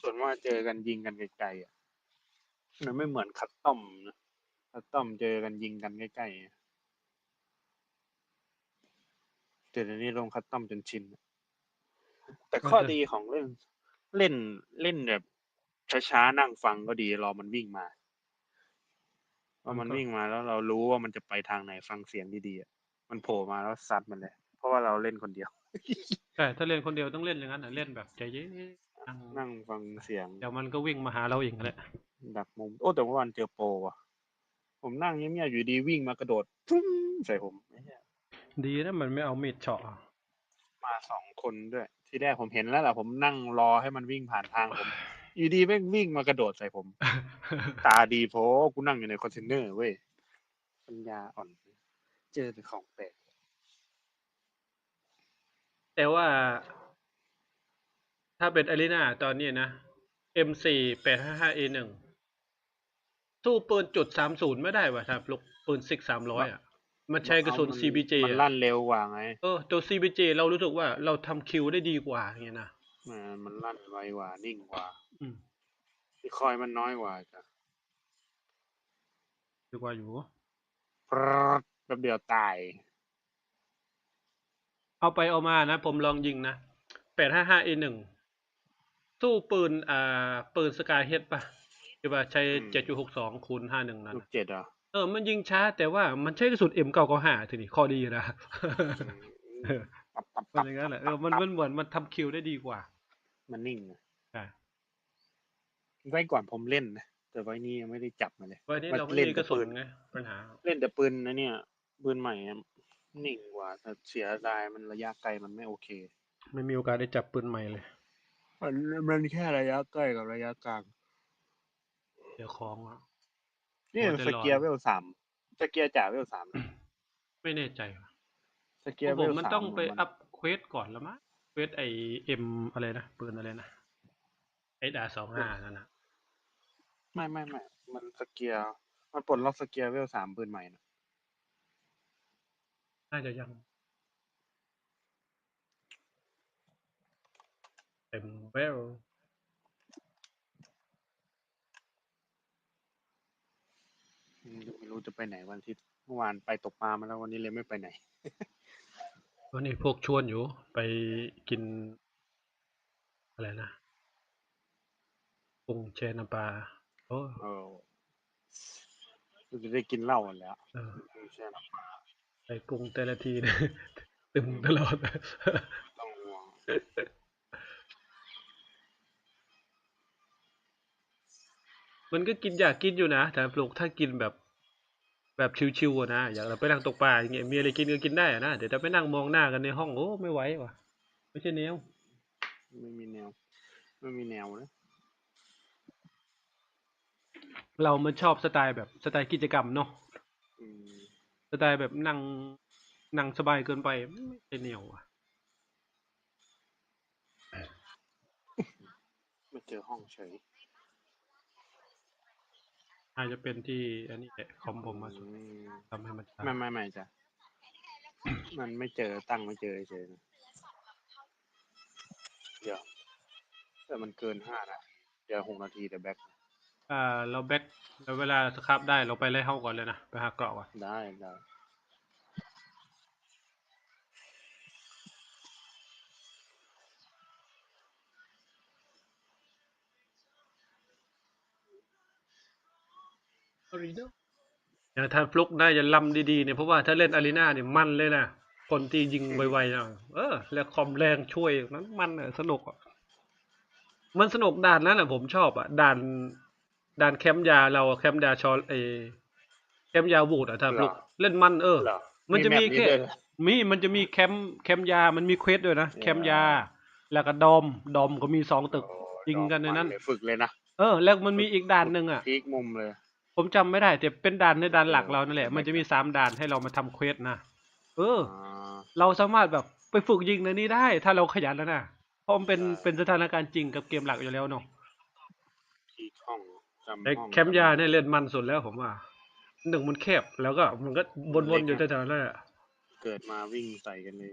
ส่วนมาเจอกันยิงกันไกลๆอะมันไม่เหมือนคัตตอมนะคัตตอมเจอกันยิงกันใกล้ๆอะแต่เดี๋ยวนี้ลงคัตตอมจนชินแต่ข้อดีของเล่นเล่นเล่นแบบช้าๆนั่งฟังก็ดีรอมันวิ่งมาพอมันวิ่งมาแล้วเรารู้ว่ามันจะไปทางไหนฟังเสียงดีๆอะมันโผล่มาแล้วซัดมันเลย เพราะว่าเราเล่นคนเดียวใช่ถ้าเล่นคนเดียวต้องเล่นอย่างนั้นเล่นแบบใจเย็น นั่งนั่งฟังเสียง เดี๋ยวมันก็วิ่งมาหาเราเองแหละดักมุม โอ้แต่เมื่อวานเจอโปรว่ะ ผมนั่งเงียบๆอยู่ดีวิ่งมากระโดดปุ้งใส่ผมไอ้เหี้ยดีนะมันไม่เอามีดเฉาะมาสองคนด้วย ที่แรกผมเห็นแล้วแหละผมนั่งรอให้มันวิ่งผ่านทางผม อยู่ดีแม่งวิ่งมากระโดดใส่ผม ตาดีโพกูนั่งอยู่ในคอนเทนเนอร์เว้ยปัญญาอ่อน เจอแต่ของแปลกแต่ว่า ถ้าเป็นอารีนาตอนนี้นะ M4 855A1 สู้ปืนจุด30ไม่ได้ว่ะครับลูกปืนซิก300อะ มันใช้กระสุนเอามัน CBJ มันอะลั่นเร็วกว่าไง เออ ตัว CBJ เรารู้สึกว่าเราทำคิวได้ดีกว่าอย่างเงี้ยนะมันมันลั่นไวกว่า นิ่งกว่า อืมที่คอยมันน้อยกว่าจ้ะดีกว่าอยู่ปรึ๊ดแป๊บเดียวตาย เอาไปเอามานะ ผมลองยิงนะ 855A1 สู้ปืนอ่าปืนสกายเฮดป่ะที่ว่าใช้อืม7.62คูณ51นั่นลูกน่ะเจ็ดเหรอะเออมันยิงช้าแต่ว่ามันใช้กระสุน M995 ทีนี้ข้อดีนะ เออปับปับมันปับอย่างนั้นแหละเออมันมันเหมือนมันทำคิวได้ดีกว่า มันนิ่งนะใช่ไว้ก่อนผมเล่นนะแต่ไว้นี้ยังไม่ได้จับมาเลยวันนี้มันเราไม่เล่นมีกระสุแต่ปืนนไงปัญหา เล่นแต่ปืนนะเนี่ยปืนใหม่อะนิ่งกว่าแต่เสียดายมันระยะไกลมันไม่โอเค ไม่มีโอกาสได้จับปืนใหม่เลย มันมันแค่ระยะใกล้กับระยะกลาง เดี๋ยวคล้องอะ นี่โอ้แต่สร้อนเกียร์เวลสามสเกียร์จ่าเวลสามนะไม่แน่ใจว่ะสเกียร์ผเวมลมันสามต้องไปมันอัพเควสก่อนแล้วมั้งเควสไอเอ็มอะไรนะปืนอะไรนะไอดาสองห้านั่นนะไม่ไม่ไม่มันสเกียร์มันปลดล็อกสเกียร์เวลสามปืนใหม่นะน่าจะยัง เต็มเวลอืมไม่รู้จะไปไหนวันอาที่เมื่อวานไปตกปลามาแล้ววันนี้เลยไม่ไปไหน วันนี้พวกชวนอยู่ไปกิน อะไรนะกุ้งแช่น้ำปลาโอ้เออจะได้กินเหล้ากันแล้วเออใช่ไหมไปกุ้งแต่ละทีเนี่ยตึมตลอดต้องห่วง มันก็กินอยากกินอยู่นะ แต่ปลูกถ้ากินแบบแบบชิวๆอะนะอย่างเราไปนั่งตกปลาอย่างเงี้ยมีอะไรกินก็กินได้อะนะเดี๋ยวจะไปนั่งมองหน้ากันในห้องโอ้ไม่ไหวว่ะ ไม่ใช่แนวไม่มีแนว ไม่มีแนวนะเรามันชอบสไตล์แบบสไตล์กิจกรรมเนาะอืมสไตล์แบบนั่งนั่งสบายเกินไปไม่ใช่แนวอะไม่เจอห้องเฉย อาจจะเป็นที่อันนี้แหละคอมผมมาสุดอืมทำให้มันช้าไม่ไม่ไม่จ้ะ มันไม่เจอตั้งไม่เจอเฉยๆนะเดี๋ยวแต่มันเกินห้านาทีเดี๋ยวหกนาทีแต่แบ็คอ่าเราแบ็คแล้วเวลาสครับได้เราไปไล่เฮาก่อนเลยนะ ไปหาเกราะก่อนได้ได้ อย่าถ้าฟลุกได้จะลำดีๆเนี่ยเพราะว่าถ้าเล่นอารีนาเนี่ยมันเลยนะคนที่ยิงไวๆนะเออ แล้วคอมแรงช่วยนั้นมันอะสนุกอะมันสนุกด่านนั้นแหละผมชอบอะด่านด่านแคมป์ยาเราอะแคมป์ยาชอเอแคมป์ยาวูดอะถ้าฟลุกเล่นมันเออเหรอมันจะมีแบบแค่ด้วยเหรอมีมันจะมีแคมป์แคมป์ยามันมีเควสด้วยนะเออแคมป์ยา แล้วก็ดอมดอมก็มีสองตึกโอ้ยิงกันในนั้นดอมัเลยฝึกเลยนะเออ แล้วมันมีอีกด่านหนึ่งอะพีกมุมเลย ผมจำไม่ได้แต่เป็นด่านในด่านหลักเออเรานั่นแหละมันจะมีสามด่านให้เรามาทำเควสนะเออ อ่าเราสามารถแบบไปฝึกยิงในนี้ได้ ถ้าเราขยันแล้วนะเพราะมันเป็นใช่เป็นสถานการณ์จริงกับเกมหลักอยู่แล้วเนาะที่ห้องจำแต่ห้องแคมป์ยาเนี่ยเล่นมันสุดแล้วผมว่าหนึ่งมันแคบแล้วก็มันก็วนๆอยู่แถวๆนั้นแหละ เกิดมาวิ่งใส่กันเลย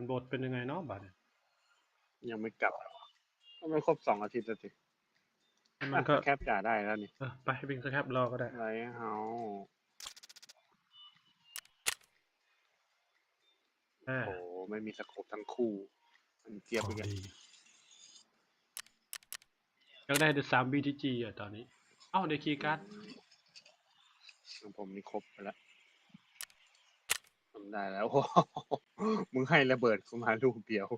อืมการบทเป็นยังไงเนาะบัดเนี่ยยังไม่กลับก็ไม่ครบสองอาทิตย์แล้วสิมันก็แคปจ่าได้แล้วนี่เออไปวิ่งสครับรอก็ได้ไรเฮาเออโอ้ไม่มีสโคปทั้งคู่ มันเจียบไปกันอยากได้แต่สาม BTG อะตอนนี้ เอ้าได้คีย์การ์ดของผมนี่ครบไปแล้ว ทำได้แล้ว มึงให้ระเบิดกูมาลูกเดียว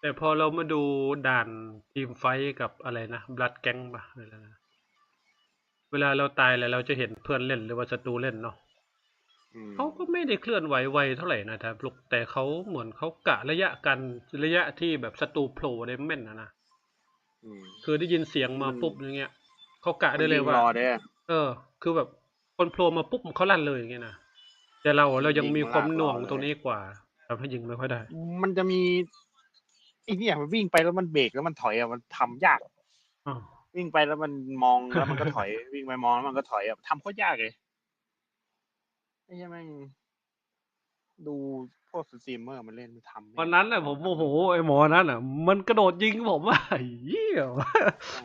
แต่พอเรามาดูด่านทีมไฟท์กับอะไรนะ บลัดแก๊งปะอะไรนะ วลาเราตายแล้วเราจะเห็นเพื่อนเล่นหรือว่าศัตรูเล่นเนาะอืมเขาก็ไม่ได้เคลื่อนไหวไวเท่าไหร่นะครับลูกแต่เขาเหมือนเขากะระยะกันระยะที่แบบศัตรูโผล่ได้แม่นนะนะอืมคือได้ยินเสียงมามันปุ๊บอย่างเงี้ยเขากะได้เลยว่ารอได้เออ คือแบบคนโผล่มาปุ๊บเขาลั่นเลยอย่างเงี้ยนะแต่เราเรายังมีความหน่วงตรงนี้กว่าทำให้ยิงไม่ค่อยได้ มันจะมีไอ้เนี่ยมันวิ่งไปแล้วมันเบรกแล้วมันถอยอะมันทำยากอ๋อ วิ่งไปแล้วมันมองแล้วมันก็ถอย วิ่งไปมองแล้วมันก็ถอยอะทำโคตรยากเลยไอ้เหี้ยแม่งดูพวกสตรีมเมอร์มันเล่นมันทำไม่วันนั้นน่ะผมโอ้โหไอ้หมอนั้นน่ะ มันกระโดดยิงผมว่าไอ้เหี้ยโอ้โห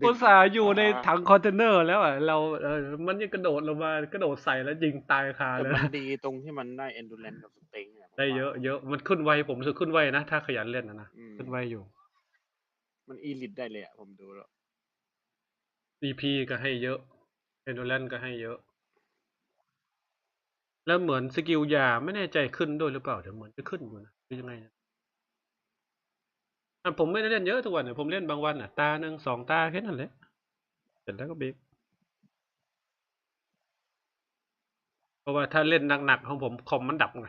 ดึอุกตส่าห์อยู่ในถังคอนเทนเนอร์แล้วอะเราเออมันยังกระโดดลงมากระโดดใส่แล้วยิงตายคาแต่เลยมันนะดีตรงที่มันได้ endurance กับสเต็งเนี่ยผมได้ว่าเยอะเยอะมันขึ้นไวผมรู้สึกขึ้นไวนะถ้าขยันเล่นนะนะอืมขึ้นไวอยู่ มันอีลิทได้เลยอะผมดูแล้ว EP ก็ให้เยอะเอนโดแลนก็ให้เยอะ แล้วเหมือนสกิลยาไม่แน่ใจขึ้นด้วยหรือเปล่าเดี๋ยวเหมือนจะขึ้นอยู่นะหรือยังไงนะอะผมไม่ได้เล่นเยอะทุกวันเนี่ยผมเล่นบางวันอะตาหนึ่งสองตาแค่นั้นแหละเสร็จแล้วก็เบรกเพราะว่าถ้าเล่นหนักๆของผมคอมมันดับไง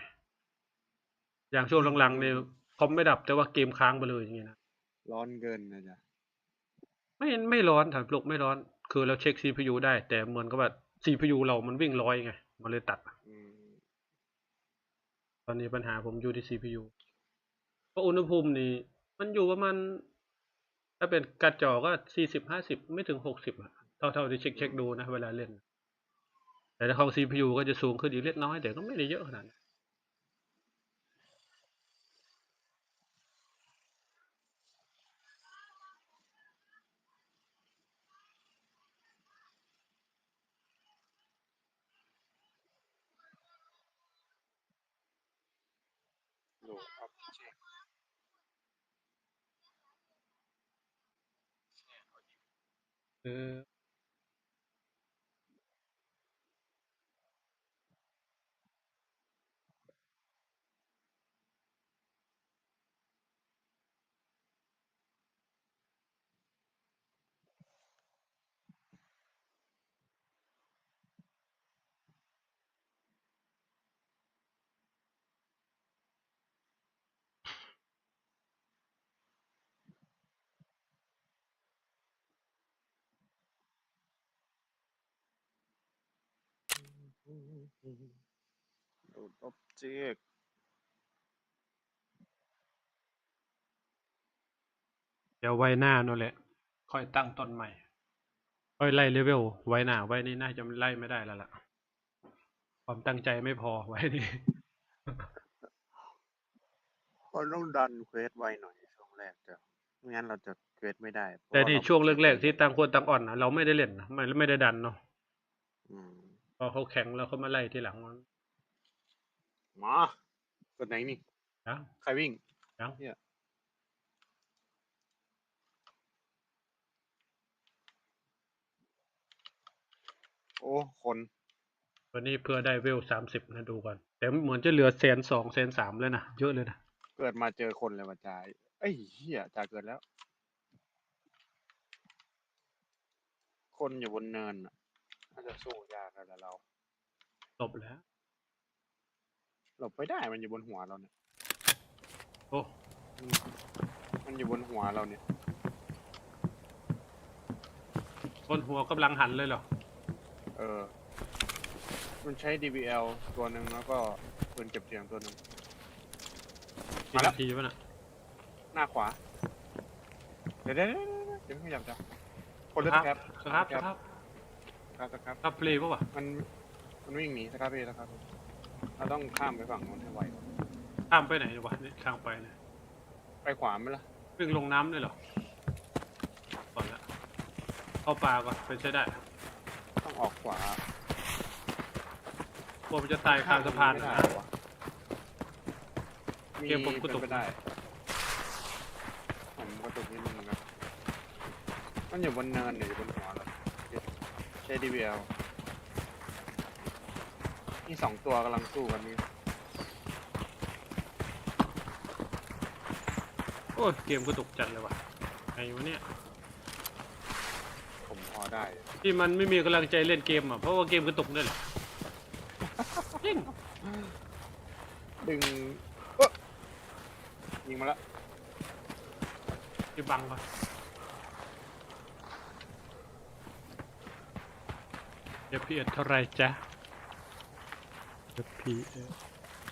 อย่างช่วงหลังๆเนี่ยคอมไม่ดับแต่ว่าเกมค้างไปเลยอย่างเงี้ยนะ ร้อนเกินนะจ๊ะไม่ไม่ร้อนถามปลุกไม่ร้อน คือเราเช็ค CPU ได้ แต่เหมือนกับว่า CPU เรามันวิ่งร้อยไง มันเลยตัดอืมตอนนี้ปัญหาผมอยู่ที่ CPU เพราะอุณหภูมินี่ มันอยู่ประมาณถ้าเป็นการ์ดจอก็สี่สิบห้าสิบไม่ถึงหกสิบอะเท่าเท่าที่เช็คเช็คดูนะ เวลาเล่น แต่ถ้าของ CPU ก็จะสูงขึ้นอีกเล็กน้อยแต่ก็ไม่ได้เยอะขนาดนั้น โหลดออบเจกต์ เออโหลดออบเจกเดี๋ยวไว้หน้านั่นแหละ ค่อยตั้งต้นใหม่ ค่อยไล่เลเวลไว้หน้า ไว้นี่น่าจะไล่ไม่ได้แล้วล่ะ ความตั้งใจไม่พอไว้นี่เราต้องดันเควสไวหน่อยช่วงแรกจะไม่งั้นเราจะเควสไม่ได้ แต่ที่ช่วงแรกๆที่ต่างคนต่างอ่อนนะเราไม่ได้เล่นนะไม่ไม่ได้ดันเนาะ พอเขาแข็งแล้วเขามาไล่ทีหลังมันมากดไหนนี่ยังใครวิ่งยังโอ้คนวันนี้เพื่อได้เวลสามสิบนะดูก่อนแต่เหมือนจะเหลือแสนสองแสนสามแล้วนะเยอะเลยนะเกิดมาเจอคนเลยว่าจ่ายเอ้ยเฮียจ่าเกิดแล้ว คนอยู่บนเนินน่ะ น่าจะสู้ยากแล้วแต่เราจบแล้ว หลบไม่ได้มันอยู่บนหัวเราเนี่ยโอ้มันอยู่บนหัวเราเนี่ยคนหัวกำลังหันเลยเหรอ เออ มันใช้ DVL ตัวหนึ่งแล้วก็ปืนเก็บเสียงตัวหนึ่ง กี่มาแล้ว นาทีวะน่ะหน้าขวา เดี๋ยวเดี๋ยวเดี๋ยวเดี๋ยวเดี๋ยวไม่อยากจะคนเล่นครับครับครับ ครับครับครับครับเพลย์ปะวะมันมันวิ่งหนีสครับพี่สครับ เราต้องข้ามไปฝั่งนู้นให้ไวก่อนข้ามไปไหนวะเนี่ยทางไปเนี่ยไปขวาไหมล่ะวิ่งลงน้ำเลยเหรอก่อนละเข้าป่าก่อนไปใช้ได้ต้องออกขวากลัวมันจะตายคาสะพานไม่นะ ได้วะมีเกมผมกระตุก เป็นไปได้ผมกระตุกนิดนึงนะมันอยู่บนเนินหรืออยู่บน หัวเราใช้ DVL นี่สองตัวกำลังสู้กันนี่โอ้ยเกมกระตุกจัดเลยวะไอ้วะเนี่ยผมพอได้ ที่มันไม่มีกำลังใจเล่นเกมอะเพราะว่าเกมกระตุกนี่แหละจริง ดึงเอ้อยิงมาแล้ว ที่บังปะ เอฟพีเอเท่าไหรจ๊ะเอฟพีเอ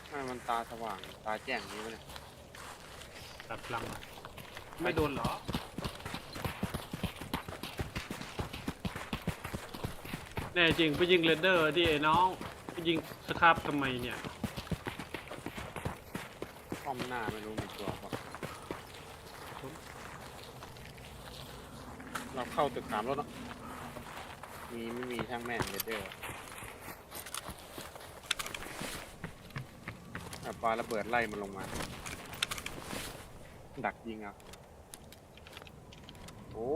ทำไมมันตาสว่างตาแจ้งอย่างนี้วะเนี่ยตัดพลังอะไม่โดนเหรอ แน่จริงไปยิงเรดเดอร์ดิไอ้น้องไปยิงสครับทำไมเนี่ย ป้อมหน้าไม่รู้มีตัวเปล่าเราเข้าตึกสามรถเนอะ มีไม่มีช่างแม่งเลเดอร์ปลาระเบิดไล่มันลงมา ดักยิงอะโอ้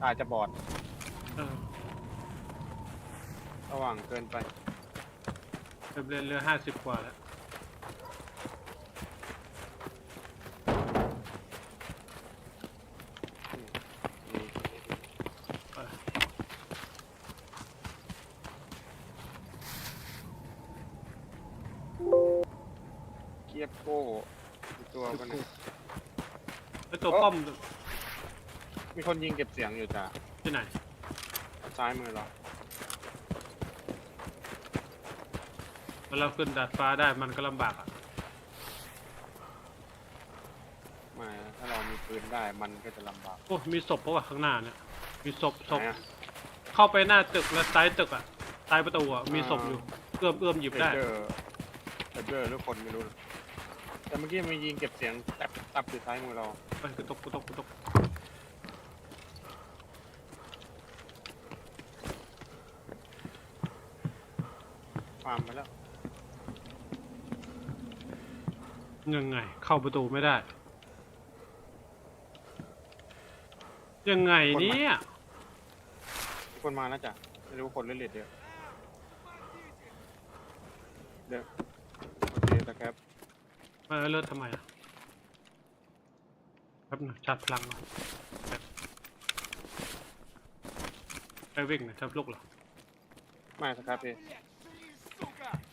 ตาจะบอดระหว่างเกินไปเรือเรือห้าสิบกว่าแล้ว นี่ เออ เกียบโก้มีตัวกันย แล้ว ตัวป้อมมีคนยิงเก็บเสียงอยู่จ้ะที่ไหนซ้ายมือเราเวลาขึ้นดาดฟ้าได้มันก็ลำบากอะไม่ถ้าเรามีปืนได้มันก็จะลำบาก โอ้มีศพปะวะข้างหน้าเนี่ยมีศพศพไหนอะ เข้าไปหน้าตึกแล้วซ้ายตึกอะซ้ายประตูอะมีศพอยู่เอื้อมเอื้อมหยิบได้เดอร์เดอร์หรือคนไม่รู้นะแต่เมื่อกี้มันยิงเก็บเสียงแตับตับอยู่ซ้ายมือเรา ไปกระตกกระตกกระตกฟาร์มไปแล้วยังไง เข้าประตูไม่ได้ ยังไงเนี่ยมีคนมาแล้วจ้ะไม่รู้คนเล่นเลดเดียวเดี๋ยวโอเคนะครับมาเลิศทำไมอะ แป๊บหนึงชาร์จพลังก่อนไปวิ่งนะทับลูกเหรอมาสครับพี่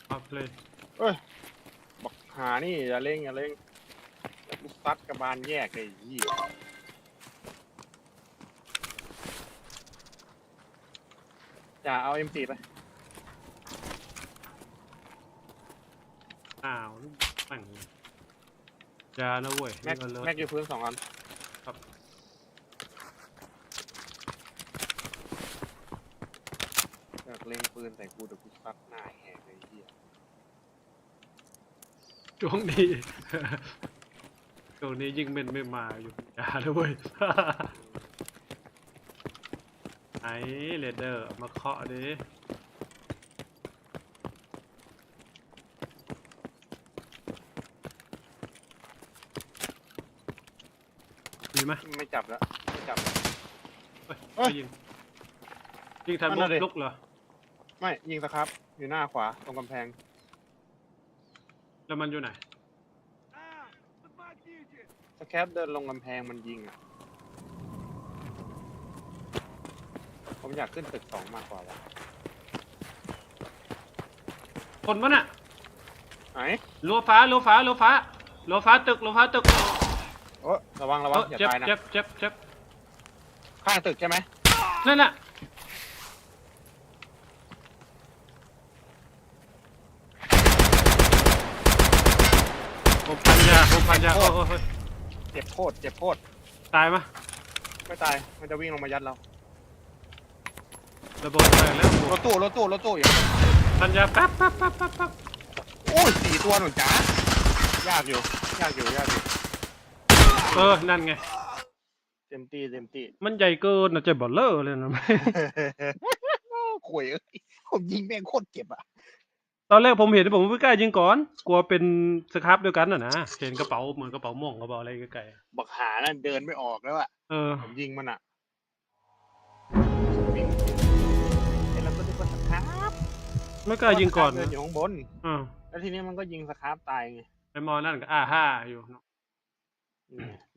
เอาเลยเอ้ยบอกหานี่อย่าเล่งอย่าเล่งอย่ากูซัดกระบาลแยกไอ้ยี่จะเอา M4 ไปอ้าวแม่ง อยานะเว้ยแม็กนี่เลิศแม็กอยู่พื้นสองอันครับอยากเล็งปืนใส่กูเดี๋ยวกูซัดหน้าแหกไอ้เหี้ยช่วงนี้ ช่วงนี้ยิ่งเม่นไม่มาอยู่อยานะเว้ยไอ้เรดเดอร์เอามาเคาะดิ มีไหมไม่จับแล้วไม่จับเฮ้ยเอ้ยไปยิงยิงทันนั่บุนน่ะดิกลุกเหรอ ไม่ยิงสครับ อยู่หน้าขวาตรงกำแพง แล้วมันอยู่ไหนสครับเดินลงกำแพงมันยิงอะ ผมอยากขึ้นตึกสองมากกว่าวะคนวะน่ะไหนรั้วฟ้ารั้วฟ้ารั้วฟ้ารั้วฟ้าตึกรั้วฟ้าตึกโอ้ โอ้ระวังระวังอย่าตายนะเจ็บเจ็บเจ็บข้างตึกใช่ไหมนั่นน่ะผมพันยาผมพันยาโอ้โหเจ็บโคตรเจ็บโคตรตายไหมไม่ตายมันจะวิ่งลงมายัดเราระเบิดไปแล้วรถตู้รถตู้รถตู้อย่าพันยาแป๊บแป๊บแป๊บปั๊บโอ้ยสี่ตัวหนุนจ๋ายากอยู่ยากอยู่ยากอยู่ เออ นั่นไง เต็มที่เต็มที่มันใหญ่เกินนะเจ็บเบอลเลอร์เลยนะ ข่วยเอ้ยผมยิงแม่งโคตรเจ็บอะตอนแรกผมเห็นผมไม่กล้ายิงก่อน กลัวเป็นสครับเดียวกันน่ะนะเห็นกระเป๋าเหมือนกระเป๋าม่วงกระเป๋าอะไรใกล้บักหานั่นเดินไม่ออกแล้วอะๆเออ ผมยิงมันอะวิ่งเอ้ยแล้วก็นึกว่าสครับไม่กล้ายิงก่อนเดินะนอยู่ข้างบน อ่าแล้วทีนี้มันก็ยิงสครับตายไงไอมอนั่นก็อ่าห้าอยู่เนอะนี่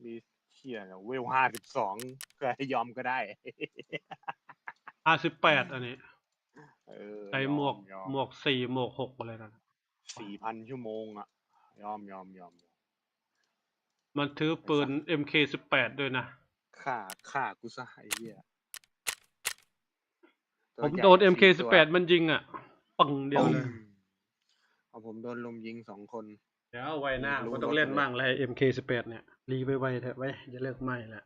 มีเชี่ยแล้วเวลห้าสิบสองก็ให้ยอมก็ได้ห้าสิบแปดอันนี้เออใส่หมวกยอหมวกสี่หมวกหกอะไรนั่นสี่พันชั่วโมงอะ ยอมยอมยอมยอมมันถือปืน MK18 ด้วยนะฆ่าฆ่ากูซะไอ้เหี้ยผมโดน MK18 มันยิงอะ ปังเดียวเลยเอาผมโดนลมยิงสองคน เดี๋ยวไว้หน้ารู้ก็ต้องรถเล่นเลยมั่งเลย MK18 เนี่ย รีไวๆเถอะไว้อย่าเลิกไหม้ละ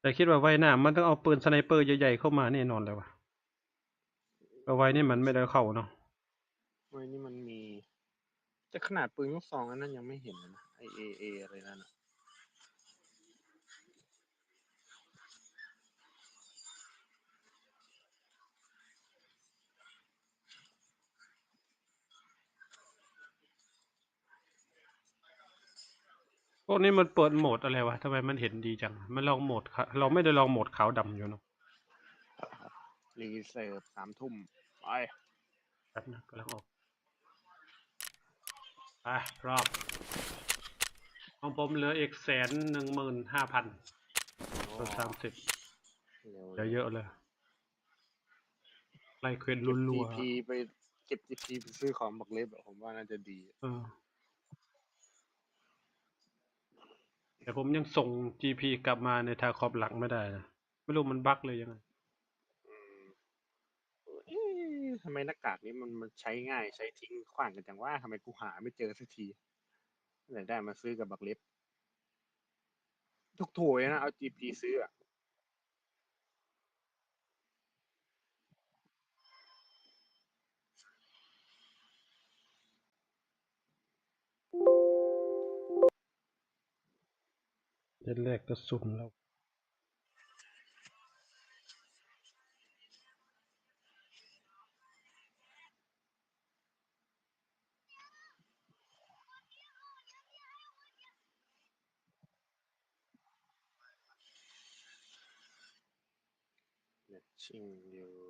แต่คิดว่าไว้หน้ามันต้องเอาปืนสไนเปอร์ใหญ่ๆเข้ามาแน่นอนเลยวะเอาไว้นี่มันไม่ได้เข้าเนาะเว้ยนี่มันมี แต่ขนาดปืนลูกซองอันนั้นยังไม่เห็นเลยนะไอเอเออะไรนั่นอะ วกนี้มันเปิดโหมดอะไรวะทำไมมันเห็นดีจัง มันลองโหมดขะเราไม่ได้ลองโหมดขาวดำอยู่เนาะรีเซิร์ฟสามทุ่มไปแป๊บนะกำลังออกไปรอบของผมเหลืออีกแสนหนึ่งหมื่นห้าพันตัวสามสิบเร็วเดี๋ยวเยอะเลยไล่เควสรัวจีพีไปเก็บจีพีไปซื้อของบักเล็บอะผมว่าน่าจะดีๆเออ แต่ผมยังส่ง GP กลับมาในทาคอบหลักไม่ได้นะ ไม่รู้มันบั๊กเลยยังไงทำไมหน้ากากนี้มันมันใช้ง่ายใช้ทิ้งขว้างกันจังว่าทำไมกูหาไม่เจอสักทีไหนได้มาซื้อกับบักเล็บทุกถ้วยนะ เอา GP ซื้ออะ เล่นแรกกระสุนแล้วชิงอยู่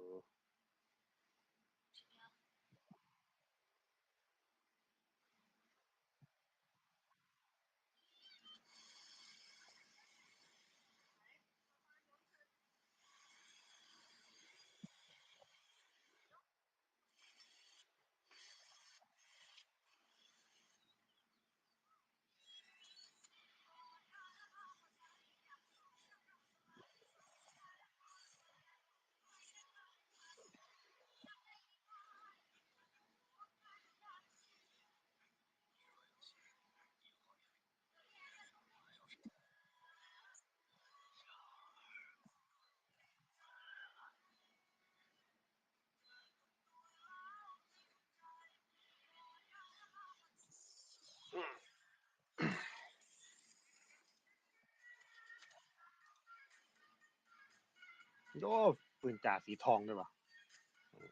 โอ้ปืนจ่าสีทองด้วยวะ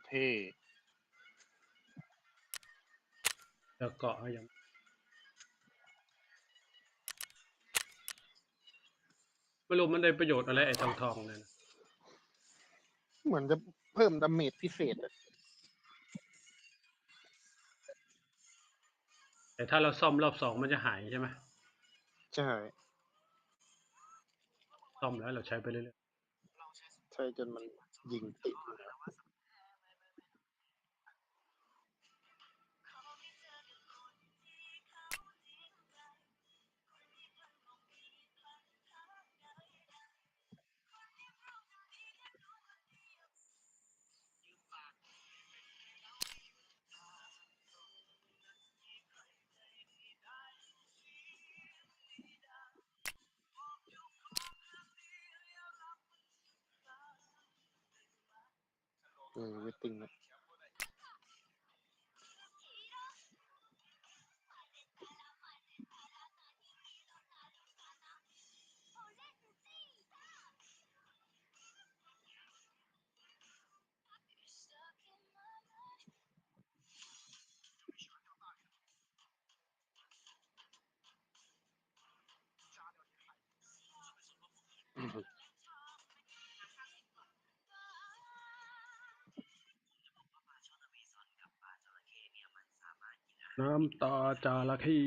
เท่แล้วเกาะยังไม่รู้มันได้ประโยชน์อะไรไอ้ทองทองเนี่ยนะเหมือนจะเพิ่มดาเมจพิเศษอะแต่ถ้าเราซ่อมรอบสองมันจะหายใช่ไหมใช่ ซ่อมแล้วเราใช้ไปเรื่อย ช่จนมันยิงติด อ น้ำตาจาระเข้